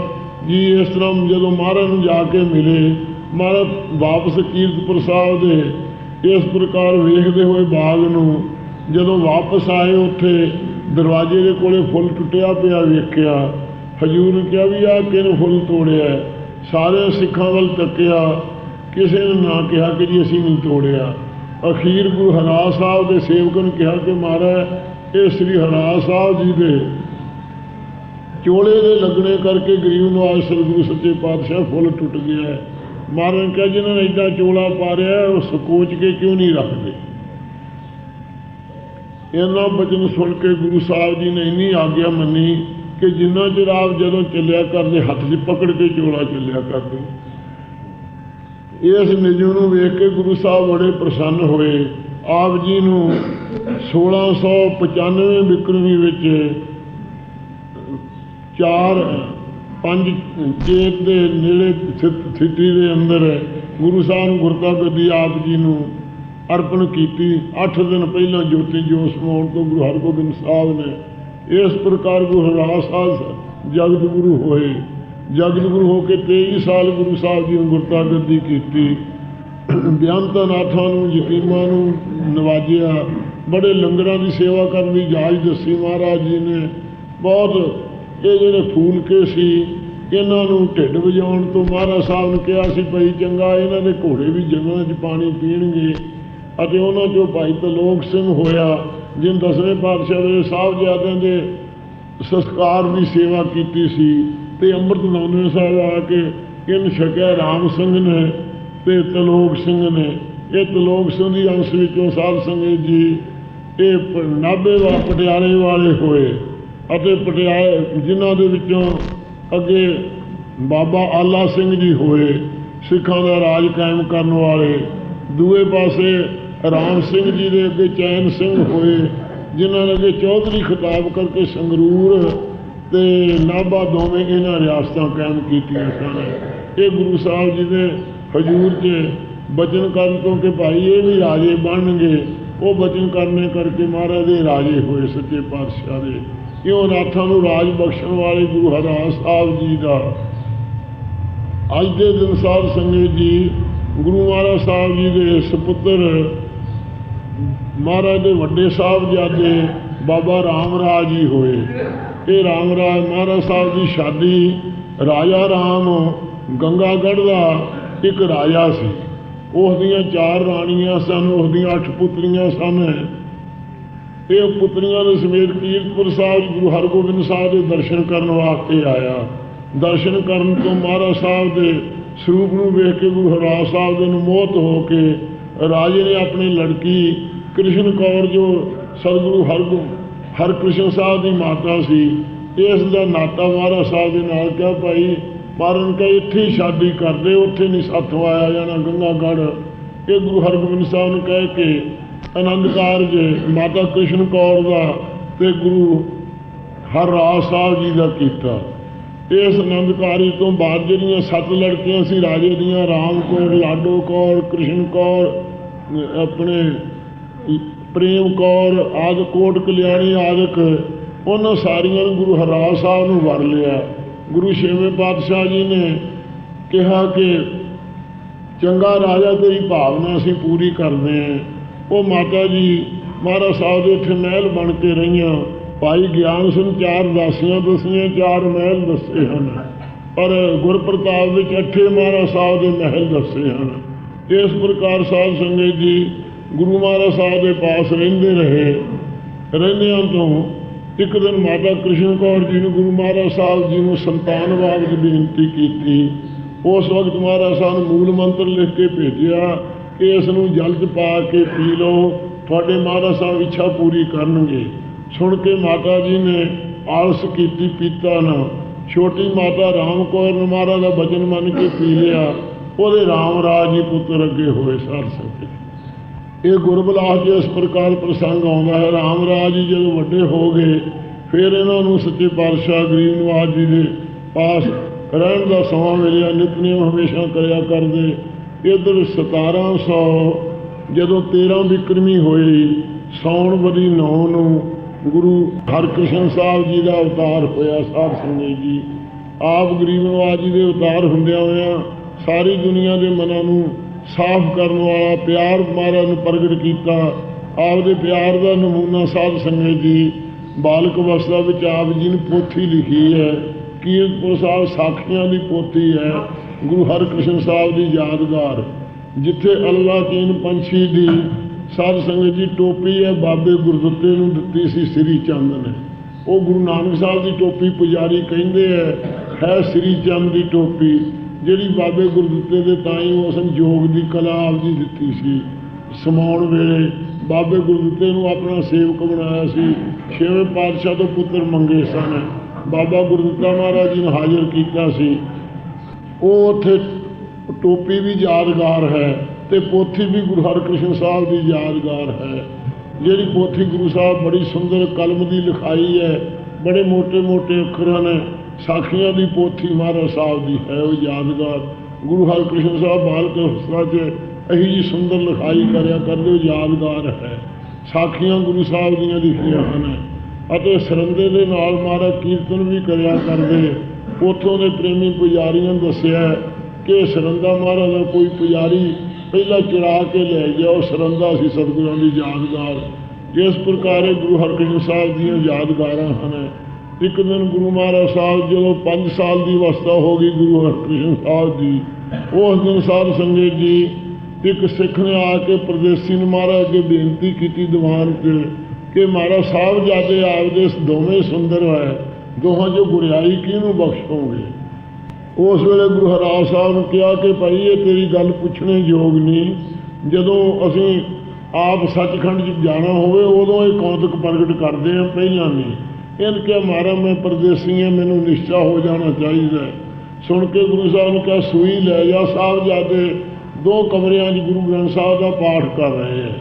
ਜੀ, ਇਸ ਤਰ੍ਹਾਂ ਜਦੋਂ ਮਹਾਰਾਜ ਨੂੰ ਜਾ ਕੇ ਮਿਲੇ, ਮਹਾਰਾਜ ਵਾਪਸ ਕੀਰਤਪੁਰ ਸਾਹਿਬ ਦੇ, ਇਸ ਪ੍ਰਕਾਰ ਵੇਖਦੇ ਹੋਏ ਬਾਗ ਨੂੰ, ਜਦੋਂ ਵਾਪਸ ਆਏ ਉੱਥੇ, ਦਰਵਾਜ਼ੇ ਦੇ ਕੋਲੇ ਫੁੱਲ ਟੁੱਟਿਆ ਪਿਆ ਵੇਖਿਆ, ਹਜੂਰ ਨੇ ਕਿਹਾ ਵੀ ਆਹ ਕਿਹਨੇ ਫੁੱਲ ਤੋੜਿਆ ਸਾਰੇ ਸਿੱਖਾਂ ਵੱਲ ਤੱਕਿਆ, ਕਿਸੇ ਨੇ ਨਾ ਕਿਹਾ ਕਿ ਜੀ ਅਸੀਂ ਨਹੀਂ ਤੋੜਿਆ। ਅਖੀਰ ਗੁਰੂ ਹਰਾਸ ਸਾਹਿਬ ਦੇ ਸੇਵਕ ਨੇ ਕਿਹਾ ਕਿ ਮਹਾਰਾਜ, ਇਹ ਸ੍ਰੀ ਹਰਾਸ ਸਾਹਿਬ ਜੀ ਦੇ ਚੋਲੇ ਦੇ ਲੱਗਣੇ ਕਰਕੇ ਗਰੀਬ ਨਵਾਜ਼ ਸਤਿਗੁਰੂ ਸੱਚੇ ਪਾਤਸ਼ਾਹ ਫੁੱਲ ਟੁੱਟ ਗਿਆ ਮਹਾਰਾਜ ਨੇ ਕਿਹਾ ਜਿਹਨਾਂ ਨੇ ਏਡਾ ਚੋਲਾ ਪਾਰਿਆ, ਉਹ ਸਕੋਚ ਕੇ ਕਿਉਂ ਨਹੀਂ ਰੱਖਦੇ? ਇਹਨਾਂ ਬਚਨ ਸੁਣ ਕੇ ਗੁਰੂ ਸਾਹਿਬ ਜੀ ਨੇ ਇੰਨੀ ਆਗਿਆ ਮੰਨੀ ਕਿ ਜਿੰਨਾ ਚਿਰ ਆਪ ਜਦੋਂ ਚੱਲਿਆ ਕਰਦੇ, ਹੱਥ 'ਚ ਪਕੜ ਕੇ ਚੋਲਾ ਚੱਲਿਆ ਕਰਦੇ। ਇਸ ਨਿਜੂ ਨੂੰ ਵੇਖ ਕੇ ਗੁਰੂ ਸਾਹਿਬ ਬੜੇ ਪ੍ਰਸੰਨ ਹੋਏ। ਆਪ ਜੀ ਨੂੰ 1695 ਬਿਕਰਮੀ ਵਿੱਚ ਚਾਰ, ਪੰਜ ਚੇਤ ਦੇ ਨੇੜੇ ਸਥਿਤੀ ਦੇ ਅੰਦਰ ਗੁਰੂ ਸਾਹਿਬ ਨੂੰ ਗੁਰਤਾ ਗੱਦੀ ਆਪ ਜੀ ਨੂੰ ਅਰਪਣ ਕੀਤੀ। 8 ਦਿਨ ਪਹਿਲਾਂ ਜੋਤੀ ਜੋਤ ਸਮਾਉਣ ਤੋਂ ਗੁਰੂ ਹਰਗੋਬਿੰਦ ਸਾਹਿਬ ਨੇ ਇਸ ਪ੍ਰਕਾਰ ਗੁਰੂ ਹਰਰਾਸ ਸਾਹਿਬ ਜਗਤ ਗੁਰੂ ਹੋਏ। ਜਗਤ ਗੁਰੂ ਹੋ ਕੇ 23 ਸਾਲ ਗੁਰੂ ਸਾਹਿਬ ਜੀ ਨੇ ਗੁਰਤਾ ਕੀਤੀ। ਬਿਆੰਤਾਂ ਨਾਥਾਂ ਨੂੰ ਯਤੀਮਾਂ ਨੂੰ ਨਵਾਜਿਆ। ਬੜੇ ਲੰਗਰਾਂ ਦੀ ਸੇਵਾ ਕਰਨ ਦੀ ਜਾਚ ਦੱਸੀ ਮਹਾਰਾਜ ਜੀ ਨੇ। ਬਹੁਤ ਇਹ ਜਿਹੜੇ ਫੂਲਕੇ ਸੀ, ਇਹਨਾਂ ਨੂੰ ਢਿੱਡ ਵਜਾਉਣ ਤੋਂ ਮਹਾਰਾਜ ਸਾਹਿਬ ਨੇ ਕਿਹਾ ਸੀ, ਭਾਈ ਚੰਗਾ, ਇਹਨਾਂ ਦੇ ਘੋੜੇ ਵੀ ਜੰਗਲਾਂ 'ਚ ਪਾਣੀ ਪੀਣਗੇ। ਅਤੇ ਉਹਨਾਂ 'ਚੋਂ ਭਾਈ ਤਲੋਕ ਸਿੰਘ ਹੋਇਆ। ਜਿਨ ਦਸਵੇਂ ਪਾਤਸ਼ਾਹ ਦੇ ਸਾਹਿਬਜ਼ਾਦਿਆਂ ਦੇ ਸੰਸਕਾਰ ਦੀ ਸੇਵਾ ਕੀਤੀ ਸੀ ਤੇ ਅੰਮ੍ਰਿਤ ਨੌਨੇ ਸਾਹਿਬ ਆ ਕੇ ਇਨ ਛਕਿਆ ਰਾਮ ਸਿੰਘ ਨੇ ਤੇ ਤਲੋਕ ਸਿੰਘ ਨੇ। ਇਹ ਤਲੋਕ ਸਿੰਘ ਦੀ ਅੰਸ਼ ਵਿੱਚੋਂ ਸਾਹਿਬ ਸੰਗਤ ਜੀ ਇਹ ਨਾਭੇ ਵਾ, ਪਟਿਆਲੇ ਵਾਲੇ ਹੋਏ ਅਤੇ ਪਟਿਆਲੇ, ਜਿਨ੍ਹਾਂ ਦੇ ਵਿੱਚੋਂ ਅੱਗੇ ਬਾਬਾ ਆਲਾ ਸਿੰਘ ਜੀ ਹੋਏ, ਸਿੱਖਾਂ ਦਾ ਰਾਜ ਕਾਇਮ ਕਰਨ ਵਾਲੇ। ਦੂਏ ਪਾਸੇ ਰਾਮ ਸਿੰਘ ਜੀ ਦੇ ਅੱਗੇ ਚੈਨ ਸਿੰਘ ਹੋਏ, ਜਿਨ੍ਹਾਂ ਨੇ ਅੱਗੇ ਚੌਧਰੀ ਖਿਤਾਬ ਕਰਕੇ ਸੰਗਰੂਰ ਤੇ ਨਾਭਾ ਦੋਵੇਂ ਇਹਨਾਂ ਰਿਆਸਤਾਂ ਕਾਇਮ ਕੀਤੀਆਂ ਸਨ। ਇਹ ਗੁਰੂ ਸਾਹਿਬ ਜੀ ਦੇ ਹਜੂਰ 'ਚ ਬਚਨ ਕਰਨ ਤੋਂ ਕਿ ਭਾਈ ਇਹ ਵੀ ਰਾਜੇ ਬਣਨਗੇ, ਉਹ ਬਚਨ ਕਰਨੇ ਕਰਕੇ ਮਹਾਰਾਜ ਦੇ ਰਾਜੇ ਹੋਏ ਸੱਚੇ ਪਾਤਸ਼ਾਹ ਦੇ। ਕਿਉਂ ਨਾਥਾਂ ਨੂੰ ਰਾਜ ਬਖਸ਼ਣ ਵਾਲੇ ਗੁਰੂ ਹਰਦਾਸ ਸਾਹਿਬ ਜੀ ਦਾ ਅੱਜ ਦੇ ਦਿਨ ਸਾਹਿਬ ਸੰਗਤ ਜੀ, ਗੁਰੂ ਮਹਾਰਾਜ ਸਾਹਿਬ ਜੀ ਦੇ ਸੁਪੁੱਤਰ ਮਹਾਰਾਜ ਦੇ ਵੱਡੇ ਸਾਹਿਬਜ਼ਾਦੇ ਬਾਬਾ ਰਾਮ ਰਾਜ ਜੀ ਹੋਏ। ਇਹ ਰਾਮ ਰਾਜ ਮਹਾਰਾਜ ਸਾਹਿਬ ਦੀ ਸ਼ਾਦੀ ਰਾਜਾ ਰਾਮ ਗੰਗਾਗੜ੍ਹ ਦਾ ਇੱਕ ਰਾਜਾ ਸੀ। ਉਸ ਦੀਆਂ ਚਾਰ ਰਾਣੀਆਂ ਸਨ, ਉਸ ਦੀਆਂ ਅੱਠ ਪੁੱਤਰੀਆਂ ਸਨ। ਇਹ ਪੁੱਤਰੀਆਂ ਦੇ ਸਮੇਤ ਕੀਰਤਪੁਰ ਸਾਹਿਬ ਗੁਰੂ ਹਰਗੋਬਿੰਦ ਸਾਹਿਬ ਦੇ ਦਰਸ਼ਨ ਕਰਨ ਵਾਸਤੇ ਆਇਆ। ਦਰਸ਼ਨ ਕਰਨ ਤੋਂ ਮਹਾਰਾਜ ਸਾਹਿਬ ਦੇ ਸਰੂਪ ਨੂੰ ਵੇਖ ਕੇ ਗੁਰੂ ਹਰਰਾਜ ਸਾਹਿਬ ਦੇ ਨੂੰ ਮੋਹਤ ਹੋ ਕੇ ਰਾਜੇ ਨੇ ਆਪਣੀ ਲੜਕੀ ਕ੍ਰਿਸ਼ਨ ਕੌਰ ਜੋ ਸਤਿਗੁਰੂ ਹਰਗੋ ਹਰਕ੍ਰਿਸ਼ਨ ਸਾਹਿਬ ਦੀ ਮਾਤਾ ਸੀ ਇਸ ਦਾ ਨਾਤਾ ਮਹਾਰਾਜ ਸਾਹਿਬ ਦੇ ਨਾਲ ਕਿਹਾ, ਭਾਈ, ਮਾਰਨ ਕੇ ਇੱਥੇ ਹੀ ਸ਼ਾਦੀ ਕਰਦੇ ਉੱਥੇ ਨਹੀਂ ਸਾਥੋਂ ਆਇਆ ਜਾਣਾ ਗੰਗਾਗੜ੍ਹ। ਇਹ ਗੁਰੂ ਹਰਗੋਬਿੰਦ ਸਾਹਿਬ ਨੂੰ ਕਹਿ ਕੇ ਆਨੰਦ ਕਾਰਜ ਮਾਤਾ ਕ੍ਰਿਸ਼ਨ ਕੌਰ ਦਾ ਤੇ ਗੁਰੂ ਹਰਰਾਜ ਸਾਹਿਬ ਜੀ ਦਾ ਕੀਤਾ। ਇਸ ਆਨੰਦ ਕਾਰਜ ਤੋਂ ਬਾਅਦ ਜਿਹੜੀਆਂ ਸੱਤ ਲੜਕੀਆਂ ਸੀ, ਰਾਜੇ ਦੀਆਂ, ਰਾਮ ਕੌਰ, ਲਾਡੋ ਕੌਰ, ਕ੍ਰਿਸ਼ਨ ਕੌਰ, ਆਪਣੇ ਪ੍ਰੇਮ ਕੌਰ, ਆਦਿ ਕੋਟ ਕਲਿਆਣੀ ਆਦਿਕ, ਉਹਨਾਂ ਸਾਰੀਆਂ ਨੂੰ ਗੁਰੂ ਹਰਾਜ ਸਾਹਿਬ ਨੂੰ ਵਰ ਲਿਆ। ਗੁਰੂ ਛੇਵੇਂ ਪਾਤਸ਼ਾਹ ਜੀ ਨੇ ਕਿਹਾ ਕਿ ਚੰਗਾ ਰਾਜਾ ਤੇਰੀ ਭਾਵਨਾ ਅਸੀਂ ਪੂਰੀ ਕਰਦੇ ਹਾਂ। ਉਹ ਮਾਤਾ ਜੀ, ਮਹਾਰਾਜ ਸਾਹਿਬ ਦੇ ਉੱਥੇ ਮਹਿਲ ਬਣ ਕੇ ਰਹੀਆਂ। ਭਾਈ ਗਿਆਨ ਸਿੰਘ ਚਾਰ ਦਾਸੀਆਂ ਦਸੀਆਂ, ਚਾਰ ਮਹਿਲ ਦੱਸੇ ਹਨ। ਪਰ ਗੁਰਪ੍ਰਤਾਪ ਵਿੱਚ ਅੱਠੇ ਮਹਾਰਾਜ ਸਾਹਿਬ ਦੇ ਮਹਿਲ ਦੱਸੇ ਹਨ। ਇਸ ਪ੍ਰਕਾਰ ਸਾਧ ਸੰਗਤ ਜੀ ਗੁਰੂ ਮਹਾਰਾਜ ਸਾਹਿਬ ਦੇ ਪਾਸ ਰਹਿੰਦੇ ਰਹੇ, ਰਹਿੰਦਿਆਂ ਤੋਂ ਇੱਕ ਦਿਨ ਮਾਤਾ ਕ੍ਰਿਸ਼ਨ ਕੌਰ ਜੀ ਨੂੰ ਗੁਰੂ ਮਹਾਰਾਜ ਸਾਹਿਬ ਜੀ ਨੂੰ ਸੰਤਾਨ ਬਾਬਤ ਬੇਨਤੀ ਕੀਤੀ। ਉਸ ਵਕਤ ਮਹਾਰਾਜ ਸਾਹਿਬ ਨੇ ਮੂਲ ਮੰਤਰ ਲਿਖ ਕੇ ਭੇਜਿਆ ਕਿ ਇਸ ਨੂੰ ਜਲ 'ਚ ਪਾ ਕੇ ਪੀ ਲਓ, ਤੁਹਾਡੇ ਮਹਾਰਾਜ ਸਾਹਿਬ ਇੱਛਾ ਪੂਰੀ ਕਰਨਗੇ। ਸੁਣ ਕੇ ਮਾਤਾ ਜੀ ਨੇ ਆਲਸ ਕੀਤੀ, ਪੀਤਾ ਨਾ। ਛੋਟੀ ਮਾਤਾ ਰਾਮ ਕੌਰ ਨੇ ਮਹਾਰਾਜ ਦਾ ਬਚਨ ਮੰਨ ਕੇ ਪੀ ਲਿਆ। ਉਹਦੇ ਰਾਮ ਰਾਜ ਜੀ ਪੁੱਤਰ ਅੱਗੇ ਹੋਏ ਸਾਧ ਸੰਗਤ ਇਹ ਗੁਰਬਲਾਸ ਜੀ ਇਸ ਪ੍ਰਕਾਰ ਪ੍ਰਸੰਗ ਆਉਂਦਾ ਹੈ, ਰਾਮ ਰਾਜ ਜੀ ਜਦੋਂ ਵੱਡੇ ਹੋ ਗਏ, ਫਿਰ ਇਹਨਾਂ ਨੂੰ ਸੱਚੇ ਪਾਤਸ਼ਾਹ ਗਰੀਬ ਨਵਾਜ ਜੀ ਦੇ ਪਾਸ ਰਹਿਣ ਦਾ ਸਮਾਂ ਮਿਲਿਆ, ਨਿਤਨੇਮ ਹਮੇਸ਼ਾ ਕਰਿਆ ਕਰਦੇ। ਇਧਰ 1700 ਜਦੋਂ 13 ਵਿਕਰਮੀ ਹੋਈ ਸੌਣ ਬਦੀ 9 ਨੂੰ ਗੁਰੂ ਹਰਕ੍ਰਿਸ਼ਨ ਸਾਹਿਬ ਜੀ ਦਾ ਅਵਤਾਰ ਹੋਇਆ, ਸਾਧ ਸੰਗਤ ਜੀ। ਆਪ ਗਰੀਬ ਨਵਾਜ ਜੀ ਦੇ ਅਵਤਾਰ ਹੁੰਦਿਆਂ ਹੋਇਆਂ ਸਾਰੀ ਦੁਨੀਆ ਦੇ ਮਨਾਂ ਨੂੰ ਸਾਫ਼ ਕਰਨ ਵਾਲਾ, ਪਿਆਰ ਮਹਾਰਾਜ ਨੂੰ ਪ੍ਰਗਟ ਕੀਤਾ। ਆਪਦੇ ਪਿਆਰ ਦਾ ਨਮੂਨਾ ਸਾਧ ਸੰਗਤ ਜੀ, ਬਾਲਕ ਅਵਸਥਾ ਵਿੱਚ ਆਪ ਜੀ ਨੇ ਪੋਥੀ ਲਿਖੀ ਹੈ ਕੀਰਤਪੁਰ ਸਾਹਿਬ ਸਾਖੀਆਂ ਦੀ ਪੋਥੀ ਹੈ, ਗੁਰੂ ਹਰਕ੍ਰਿਸ਼ਨ ਸਾਹਿਬ ਦੀ ਯਾਦਗਾਰ, ਜਿੱਥੇ ਅੱਲਾ ਕੀਨ ਪੰਛੀ ਦੀ ਸਾਧ ਸੰਗਤ ਜੀ ਟੋਪੀ ਹੈ, ਬਾਬੇ ਗੁਰਦੁੱਤੇ ਨੂੰ ਦਿੱਤੀ ਸੀ ਸ੍ਰੀ ਚੰਦ ਨੇ। ਉਹ ਗੁਰੂ ਨਾਨਕ ਸਾਹਿਬ ਦੀ ਟੋਪੀ ਪੁਜਾਰੀ ਕਹਿੰਦੇ ਹੈ ਹੈ ਸ੍ਰੀ ਚੰਦ ਦੀ ਟੋਪੀ। ਜਿਹੜੀ ਬਾਬੇ ਗੁਰਦਿੱਤੇ ਦੇ ਤਾਂ ਹੀ ਉਸ ਯੋਗ ਦੀ ਕਲਾ ਆਪਦੀ ਦਿੱਤੀ ਸੀ। ਸਮਾਉਣ ਵੇਲੇ ਬਾਬੇ ਗੁਰਦਿੱਤੇ ਨੂੰ ਆਪਣਾ ਸੇਵਕ ਬਣਾਇਆ ਸੀ। ਛੇਵੇਂ ਪਾਤਸ਼ਾਹ ਤੋਂ ਪੁੱਤਰ ਮੰਗੇ ਸਨ। ਬਾਬਾ ਗੁਰਦਿੱਤਾ ਮਹਾਰਾਜ ਜੀ ਨੂੰ ਹਾਜ਼ਰ ਕੀਤਾ ਸੀ। ਉਹ ਉੱਥੇ ਟੋਪੀ ਵੀ ਯਾਦਗਾਰ ਹੈ ਤੇ ਪੋਥੀ ਵੀ ਗੁਰੂ ਹਰਕ੍ਰਿਸ਼ਨ ਸਾਹਿਬ ਦੀ ਯਾਦਗਾਰ ਹੈ। ਜਿਹੜੀ ਪੋਥੀ ਗੁਰੂ ਸਾਹਿਬ ਬੜੀ ਸੁੰਦਰ ਕਲਮ ਦੀ ਲਿਖਾਈ ਹੈ, ਬੜੇ ਮੋٹے ਮੋٹے ਅੱਖਰਾਂ ਨੇ ਸਾਖੀਆਂ ਦੀ ਪੋਥੀ ਮਹਾਰਾਜ ਸਾਹਿਬ ਦੀ ਹੈ ਉਹ ਯਾਦਗਾਰ। ਗੁਰੂ ਹਰਕ੍ਰਿਸ਼ਨ ਸਾਹਿਬ ਬਾਲਕ ਹਸਤਾ 'ਚ ਇਹੀ ਜੀ ਸੁੰਦਰ ਲਿਖਾਈ ਕਰਿਆ ਕਰਦੇ, ਉਹ ਯਾਦਗਾਰ ਹੈ। ਸਾਖੀਆਂ ਗੁਰੂ ਸਾਹਿਬ ਦੀਆਂ ਲਿਖੀਆਂ ਹਨ। ਅਤੇ ਸਰੰਦੇ ਦੇ ਨਾਲ ਮਹਾਰਾਜ ਕੀਰਤਨ ਵੀ ਕਰਿਆ ਕਰਦੇ। ਉੱਥੋਂ ਦੇ ਪ੍ਰੇਮੀ ਪੁਜਾਰੀਆਂ ਨੇ ਦੱਸਿਆ ਕਿ ਸਰੰਦਾ ਮਹਾਰਾਜ ਦਾ ਕੋਈ ਪੁਜਾਰੀ ਪਹਿਲਾਂ ਚੜਾ ਕੇ ਲੈ ਗਿਆ। ਉਹ ਸਰੰਦਾ ਸੀ, ਸਤਿਗੁਰਾਂ ਦੀ ਯਾਦਗਾਰ। ਜਿਸ ਪ੍ਰਕਾਰ ਗੁਰੂ ਹਰਕ੍ਰਿਸ਼ਨ ਸਾਹਿਬ ਦੀਆਂ ਯਾਦਗਾਰਾਂ ਹਨ। ਇੱਕ ਦਿਨ ਗੁਰੂ ਮਹਾਰਾਜ ਸਾਹਿਬ ਜਦੋਂ 5 ਸਾਲ ਦੀ ਅਵਸਥਾ ਹੋ ਗਈ ਗੁਰੂ ਹਰਕ੍ਰਿਸ਼ਨ ਸਾਹਿਬ ਦੀ ਉਸ ਦਿਨ ਸਾਧ ਸੰਗਤ ਜੀ ਇੱਕ ਸਿੱਖ ਨੇ ਆ ਕੇ ਪ੍ਰਦੇਸੀ ਨੂੰ ਮਹਾਰਾਜ ਅੱਗੇ ਬੇਨਤੀ ਕੀਤੀ ਦੀਵਾਨ 'ਚ ਕਿ ਮਹਾਰਾਜ ਸਾਹਿਬ ਜਾਦੇ ਆਪਦੇ ਦੋਵੇਂ ਸੁੰਦਰ ਹੈ ਦੋਹਾਂ ਜੋ ਗੁਰਿਆਈ ਕਿਹਨੂੰ ਬਖਸ਼ੋਗੇ ਉਸ ਵੇਲੇ ਗੁਰੂ ਹਰਾਜ ਸਾਹਿਬ ਨੂੰ ਕਿਹਾ ਕਿ ਭਾਈ ਇਹ ਤੇਰੀ ਗੱਲ ਪੁੱਛਣੇ ਯੋਗ ਨਹੀਂ, ਜਦੋਂ ਅਸੀਂ ਆਪ ਸੱਚਖੰਡ 'ਚ ਜਾਣਾ ਹੋਵੇ ਉਦੋਂ ਇਹ ਕੌਤਕ ਪ੍ਰਗਟ ਕਰਦੇ ਆ ਪਹਿਲਾਂ ਨਹੀਂ ਇਹਨ ਕਿਹਾ ਮਾਰਾ ਮੈਂ ਪਰਦੇਸੀ ਹਾਂ, ਮੈਨੂੰ ਨਿਸ਼ਚਾ ਹੋ ਜਾਣਾ ਚਾਹੀਦਾ ਹੈ। ਸੁਣ ਕੇ ਗੁਰੂ ਸਾਹਿਬ ਨੇ ਕਿਹਾ, ਸੂਈ ਲੈ ਜਾ ਸਾਹਿਬ ਦੋ ਕਮਰਿਆਂ 'ਚ ਗੁਰੂ ਗ੍ਰੰਥ ਸਾਹਿਬ ਦਾ ਪਾਠ ਕਰ ਰਹੇ ਹੈ।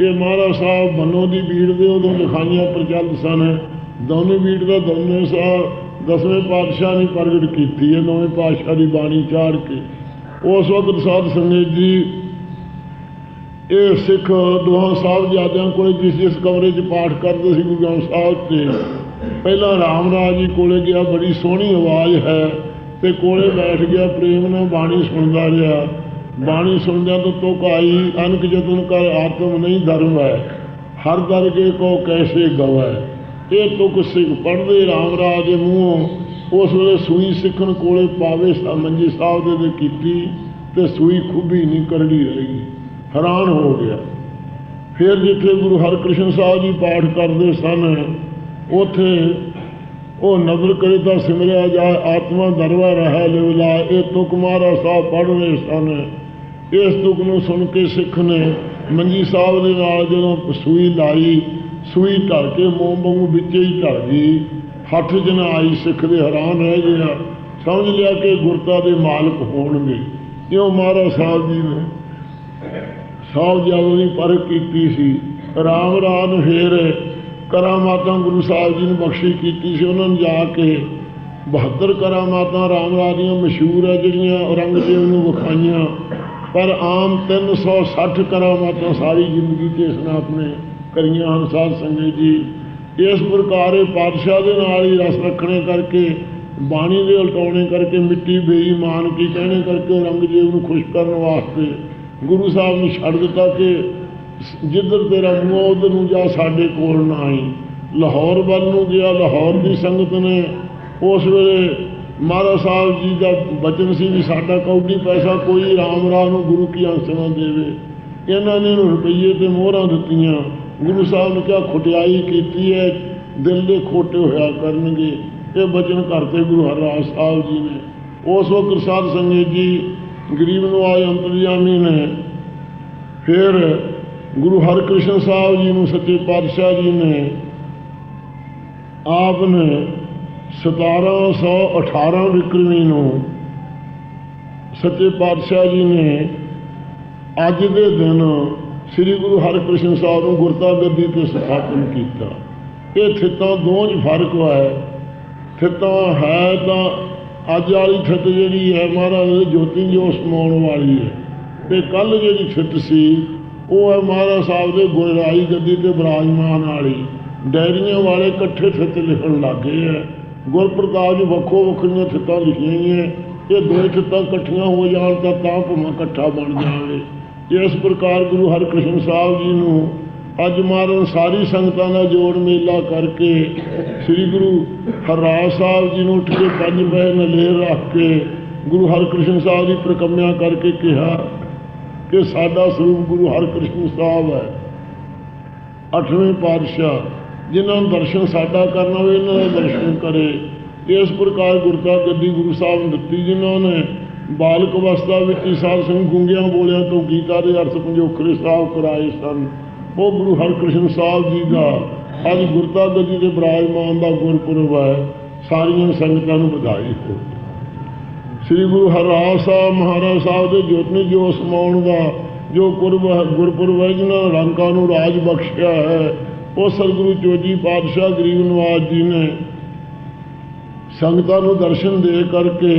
ਇਹ ਮਹਾਰਾਜ ਸਾਹਿਬ ਮਨੋ ਦੀ ਬੀੜ ਦੇ ਉਦੋਂ ਲਿਖਾਈਆਂ ਪ੍ਰਚਲਿਤ ਸਨ। ਦੋਨੇ ਬੀੜ ਦਾ ਦੋਨੇ ਸਾਹਿਬ ਦਸਵੇਂ ਪਾਤਸ਼ਾਹ ਨੇ ਪ੍ਰਗਟ ਕੀਤੀ ਹੈ, ਨੌਵੇਂ ਪਾਤਸ਼ਾਹ ਦੀ ਬਾਣੀ ਚਾੜ ਕੇ। ਉਸ ਵਕਤ ਸਾਧ ਸੰਗਤ ਜੀ ਇਹ ਸਿੱਖ ਦੋਹਾਂ ਸਾਹਿਬਜ਼ਾਦਿਆਂ ਕੋਲੇ ਜਿਸ ਜਿਸ ਕਮਰੇ 'ਚ ਪਾਠ ਕਰਦੇ ਸੀ ਗੁਰੂ ਗ੍ਰੰਥ ਸਾਹਿਬ ਤੇ, ਪਹਿਲਾਂ ਰਾਮ ਰਾਜ ਜੀ ਕੋਲੇ ਗਿਆ, ਬੜੀ ਸੋਹਣੀ ਆਵਾਜ਼ ਹੈ ਤੇ ਕੋਲੇ ਬੈਠ ਗਿਆ, ਪ੍ਰੇਮ ਨਾਲ ਬਾਣੀ ਸੁਣਦਾ ਰਿਹਾ। ਬਾਣੀ ਸੁਣਦਿਆਂ ਤੋਂ ਤੁਕ ਆਈ ਅਨਕ ਜਤਨ ਕਰ, ਆਤਮ ਨਹੀਂ ਧਰਮ ਹੈ। ਹਰ ਦਰ ਕੇ ਕੋ ਕੈਸੇ ਗਵੈ ਇਹ ਤੁਕ ਸਿੱਖ ਪੜ੍ਹਦੇ ਰਾਮ ਰਾਜ ਦੇ ਮੂੰਹੋਂ, ਉਸ ਵੇਲੇ ਸੂਈ ਸਿੱਖਣ ਕੋਲੇ ਪਾਵੇ ਮੰਜੀ ਸਾਹਿਬ ਦੇ ਦੇ ਕੀਤੀ ਤੇ ਸੂਈ ਖੁੱਬੀ ਨਹੀਂ ਕਰੜੀ ਰਹਿ। ਹੈਰਾਨ ਹੋ ਗਿਆ। ਫਿਰ ਜਿੱਥੇ ਗੁਰੂ ਹਰਕ੍ਰਿਸ਼ਨ ਸਾਹਿਬ ਜੀ ਪਾਠ ਕਰਦੇ ਸਨ, ਉਥੇ ਉਹ ਨਜ਼ਰ ਕਰੇ ਤਾਂ ਸਿਮਰਿਆ ਜਾ, ਆਤਮਾ ਦਰਵਾ ਰਹਾ ਲਿਵਲਾ ਇਹ ਤੁਕ ਮਹਾਰਾ ਸਾਹਿਬ ਪੜ੍ਹ ਰਹੇ ਸਨ। ਇਸ ਤੁਕ ਨੂੰ ਸੁਣ ਕੇ ਸਿੱਖ ਨੇ ਮੰਜੀ ਸਾਹਿਬ ਦੇ ਨਾਲ ਜਦੋਂ ਸੂਈ ਲਾਈ, ਸੂਈ ਢਲ ਕੇ ਮੋਮ ਵਾਂਗੂ ਵਿੱਚੇ ਹੀ ਢਲ ਗਈ। ਹੱਥ ਜਨਾ ਆਈ, ਸਿੱਖ ਦੇ ਹੈਰਾਨ ਰਹਿ ਗਿਆ। ਸਮਝ ਲਿਆ ਕਿ ਗੁਰਤਾ ਦੇ ਮਾਲਕ ਹੋਣਗੇ। ਕਿਉਂ ਮਹਾਰਾਜ ਸਾਹਿਬ ਜੀ ਨੇ? ਸਾਹਿਬ ਜਦੋਂ ਦੀ ਪਰਖ ਕੀਤੀ ਸੀ, ਰਾਮ ਰਾਜ ਨੂੰ ਫੇਰ ਕਰਾਮਾਤਾਂ ਗੁਰੂ ਸਾਹਿਬ ਜੀ ਨੇ ਬਖਸ਼ੀ ਕੀਤੀ ਸੀ, ਉਹਨਾਂ ਨੂੰ ਜਾ ਕੇ 72 ਕਰਾਮਾਤਾਂ ਰਾਮ ਰਾਜ ਦੀਆਂ ਮਸ਼ਹੂਰ ਹੈ ਜਿਹੜੀਆਂ ਔਰੰਗਜ਼ੇਬ ਨੂੰ ਵਿਖਾਈਆਂ। ਪਰ ਆਮ 360 ਕਰਾਮਾਤਾਂ ਸਾਰੀ ਜ਼ਿੰਦਗੀ 'ਚ ਇਸਨੇ ਆਪਣੇ ਕਰੀਆਂ ਹਨ ਸਾਧ ਸੰਗਤ ਜੀ। ਇਸ ਪ੍ਰਕਾਰ ਇਹ ਪਾਤਸ਼ਾਹ ਦੇ ਨਾਲ ਹੀ ਰਸ ਰੱਖਣੇ ਕਰਕੇ, ਬਾਣੀ ਦੇ ਉਲਟਾਉਣੇ ਕਰਕੇ, ਮਿੱਟੀ ਬੇਈਮਾਨ ਕੀ ਕਹਿਣੇ ਕਰਕੇ ਔਰੰਗਜ਼ੇਬ ਨੂੰ ਖੁਸ਼ ਕਰਨ ਵਾਸਤੇ ਗੁਰੂ ਸਾਹਿਬ ਨੇ ਛੱਡ ਦਿੱਤਾ ਕਿ ਜਿੱਧਰ ਤੇਰਾ ਮੂੰਹ ਆ, ਉਧਰ ਨੂੰ ਜਾ, ਸਾਡੇ ਕੋਲ ਨਾ ਆਈ। ਲਾਹੌਰ ਵੱਲ ਨੂੰ ਗਿਆ, ਲਾਹੌਰ ਦੀ ਸੰਗਤ ਨੇ ਉਸ ਵੇਲੇ ਮਹਾਰਾਜ ਸਾਹਿਬ ਜੀ ਦਾ ਬਚਨ ਸੀ ਵੀ ਸਾਡਾ ਕੌਡੀ ਪੈਸਾ ਕੋਈ ਰਾਮ ਰਾਮ ਨੂੰ ਗੁਰੂ ਕੀ ਅੰਸ਼ ਦੇਵੇ। ਇਹਨਾਂ ਨੇ ਰੁਪਈਏ ਤੇ ਮੋਹਰਾਂ ਦਿੱਤੀਆਂ। ਗੁਰੂ ਸਾਹਿਬ ਨੇ ਕਿਹਾ, ਖੁਟਿਆਈ ਕੀਤੀ ਹੈ, ਦਿਲ ਦੇ ਖੋਟੇ ਹੋਇਆ ਕਰਨਗੇ। ਇਹ ਬਚਨ ਕਰਤੇ ਗੁਰੂ ਹਰਰਾਜ ਸਾਹਿਬ ਜੀ ਨੇ। ਉਸ ਵਕਤ ਸਾਧ ਸੰਗਤ ਜੀ ਗਰੀਬ ਨਵਾਜ ਅੰਤਰਜਾਮੀ ਨੇ, ਫਿਰ ਗੁਰੂ ਹਰਕ੍ਰਿਸ਼ਨ ਸਾਹਿਬ ਜੀ ਨੂੰ ਸੱਚੇ ਪਾਤਸ਼ਾਹ ਜੀ ਨੇ ਆਪ ਨੇ 1718 ਵਿਕਰਮੀ ਨੂੰ ਸੱਚੇ ਪਾਤਸ਼ਾਹ ਜੀ ਨੇ ਅੱਜ ਦੇ ਦਿਨ ਸ੍ਰੀ ਗੁਰੂ ਹਰਿਕ੍ਰਿਸ਼ਨ ਸਾਹਿਬ ਨੂੰ ਗੁਰਤਾ ਗੱਦੀ ਤੇ ਸਥਾਪਨ ਕੀਤਾ। ਇਹ ਥਿੱਤਾਂ ਦੋਵਾਂ 'ਚ ਫ਼ਰਕ ਹੈ। ਥਿੱਤਾਂ ਹੈ ਤਾਂ ਅੱਜ ਵਾਲੀ ਛਿੱਤ ਜਿਹੜੀ ਹੈ ਮਹਾਰਾਜ ਦੇ ਜੋਤੀ ਜੋ ਸਮਾਉਣ ਵਾਲੀ ਹੈ। ਤੇ ਕੱਲ ਜਿਹੜੀ ਛਿੱਤ ਸੀ, ਉਹ ਹੈ ਮਹਾਰਾਜ ਸਾਹਿਬ ਦੇ ਗੁਰਰਾਈ ਗੱਦੀ ਤੇ ਬਿਰਾਜਮਾਨ ਵਾਲੀ। ਡੈਰੀਆਂ ਵਾਲੇ ਇਕੱਠੇ ਛਿੱਤ ਲਿਖਣ ਲੱਗੇ ਹੈ। ਗੁਰਪ੍ਰਤਾਪ ਜੀ ਵੱਖੋ ਵੱਖਰੀਆਂ ਥਿੱਤਾਂ ਲਿਖੀਆਂ ਹੋਈਆਂ ਇਹ ਦੋ ਛਿੱਤਾਂ ਇਕੱਠੀਆਂ ਹੋ ਜਾਣ ਤਾਂ ਤਾਂ ਭੁਮਾ ਇਕੱਠਾ ਬਣ ਜਾਵੇ। ਇਸ ਪ੍ਰਕਾਰ ਗੁਰੂ ਹਰਿਕ੍ਰਿਸ਼ਨ ਸਾਹਿਬ ਜੀ ਨੂੰ ਅੱਜ ਮਾਰਨ ਸਾਰੀ ਸੰਗਤਾਂ ਦਾ ਜੋੜ ਮੇਲਾ ਕਰਕੇ ਸ੍ਰੀ ਗੁਰੂ ਹਰਰਾਜ ਸਾਹਿਬ ਜੀ ਨੂੰ ਉੱਠ ਕੇ ਪੰਜ ਪੈਰ ਨਲੇਰ ਰੱਖ ਕੇ ਗੁਰੂ ਹਰਕ੍ਰਿਸ਼ਨ ਸਾਹਿਬ ਦੀ ਪ੍ਰਕੰਮਿਆ ਕਰਕੇ ਕਿਹਾ ਕਿ ਸਾਡਾ ਸਰੂਪ ਗੁਰੂ ਹਰਕ੍ਰਿਸ਼ਨ ਸਾਹਿਬ ਹੈ। ਅੱਠਵੇਂ ਪਾਤਸ਼ਾਹ, ਜਿਨ੍ਹਾਂ ਨੂੰ ਦਰਸ਼ਨ ਸਾਡਾ ਕਰਨਾ ਹੋਵੇ ਇਹਨਾਂ ਦਾ ਦਰਸ਼ਨ ਕਰੇ। ਇਸ ਪ੍ਰਕਾਰ ਗੁਰਤਾ ਗੱਦੀ ਗੁਰੂ ਸਾਹਿਬ ਨੂੰ ਦਿੱਤੀ, ਜਿਨ੍ਹਾਂ ਨੇ ਬਾਲਕ ਅਵਸਥਾ ਵਿੱਚ ਹੀ ਸਾਧ ਸੰਗ ਗੁੰਗਿਆਂ ਬੋਲਿਆ ਤੋਂ ਗੀਤਾ ਦੇ ਅਰਥ ਪੰਜੋਖਰੇ ਸਾਹਿਬ ਕਰਾਏ ਸਨ। ਉਹ ਗੁਰੂ ਹਰਿਕ੍ਰਿਸ਼ਨ ਸਾਹਿਬ ਜੀ ਦਾ ਅੱਜ ਗੁਰਤਾ ਗੱਦੀ ਦੇ ਬਿਰਾਜਮਾਨ ਦਾ ਗੁਰਪੁਰਬ ਹੈ, ਸਾਰੀਆਂ ਸੰਗਤਾਂ ਨੂੰ ਵਧਾਈ ਹੋ। ਸ੍ਰੀ ਗੁਰੂ ਹਰਰਾਜ ਸਾਹਿਬ ਮਹਾਰਾਜ ਸਾਹਿਬ ਦੇ ਜੋਤਨੀ ਜੋ ਸਮਾਉਣ ਦਾ ਜੋ ਗੁਰਬ ਗੁਰਪੁਰਬ ਹੈ, ਜਿਨ੍ਹਾਂ ਰੰਗਾਂ ਨੂੰ ਰਾਜ ਬਖਸ਼ਿਆ ਹੈ, ਉਹ ਸਤਿਗੁਰੂ ਚੋਜੀ ਪਾਤਸ਼ਾਹ ਗਰੀਬ ਨਵਾਜ ਜੀ ਨੇ ਸੰਗਤਾਂ ਨੂੰ ਦਰਸ਼ਨ ਦੇ ਕਰਕੇ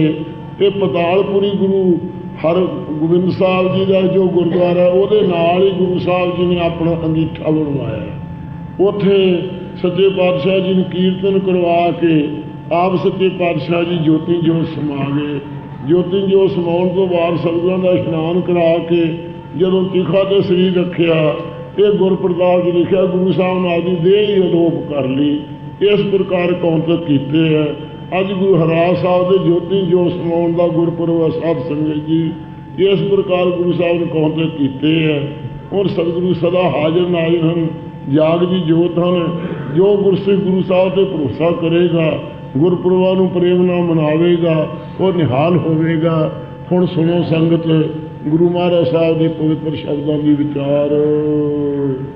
ਇਹ ਪਤਾਲਪੁਰੀ ਗੁਰੂ ਹਰ ਗੋਬਿੰਦ ਸਾਹਿਬ ਜੀ ਦਾ ਜੋ ਗੁਰਦੁਆਰਾ ਉਹਦੇ ਨਾਲ ਹੀ ਗੁਰੂ ਸਾਹਿਬ ਜੀ ਨੇ ਆਪਣਾ ਅੰਗੀਠਾ ਬਣਵਾਇਆ ਉੱਥੇ ਸੱਚੇ ਪਾਤਸ਼ਾਹ ਜੀ ਨੂੰ ਕੀਰਤਨ ਕਰਵਾ ਕੇ ਆਪ ਸੱਚੇ ਪਾਤਸ਼ਾਹ ਜੀ ਜੋਤੀ ਜੋਤ ਸਮਾ ਗਏ। ਜੋਤੀ ਜੋਤ ਸਮਾਉਣ ਤੋਂ ਬਾਅਦ ਸਤਿਗੁਰਾਂ ਦਾ ਇਸ਼ਨਾਨ ਕਰਾ ਕੇ ਜਦੋਂ ਤਿਖਾ ਤੇ ਸਰੀਰ ਰੱਖਿਆ, ਇਹ ਗੁਰਪ੍ਰਤਾਪ ਜੀ ਲਿਖਿਆ ਗੁਰੂ ਸਾਹਿਬ ਨੇ ਆਪਦੀ ਦੇਹ ਹੀ ਅਲੋਪ ਕਰ ਲਈ। ਇਸ ਪ੍ਰਕਾਰ ਕੌਂਤਕ ਕੀਤੇ ਹੈ। ਅੱਜ ਗੁਰੂ ਹਰਾਜ ਸਾਹਿਬ ਦੇ ਜੋਤੀ ਜੋਤ ਸਮਾਉਣ ਦਾ ਗੁਰਪੁਰਬ ਹੈ ਸਾਧ ਸੰਗਤ ਜੀ, ਇਸ ਪ੍ਰਕਾਰ ਗੁਰੂ ਸਾਹਿਬ ਨੇ ਕੌਣ ਕੌਂਤਕ ਕੀਤੇ ਹੈ ਔਰ ਸਤਿਗੁਰੂ ਸਦਾ ਹਾਜ਼ਰ ਨਾਜ਼ਰ ਹਨ, ਜਾਗ ਦੀ ਜੋਤ ਹਨ। ਜੋ ਗੁਰਸਿੱਖ ਗੁਰੂ ਸਾਹਿਬ ਤੇ ਭਰੋਸਾ ਕਰੇਗਾ, ਗੁਰਪੁਰਬਾਂ ਨੂੰ ਪ੍ਰੇਮ ਨਾਲ ਮਨਾਵੇਗਾ, ਉਹ ਨਿਹਾਲ ਹੋਵੇਗਾ। ਹੁਣ ਸੁਣੋ ਸੰਗਤ, ਗੁਰੂ ਮਹਾਰਾਜ ਸਾਹਿਬ ਦੇ ਪਵਿੱਤਰ ਸ਼ਬਦਾਂ ਦੀ ਵਿਚਾਰ।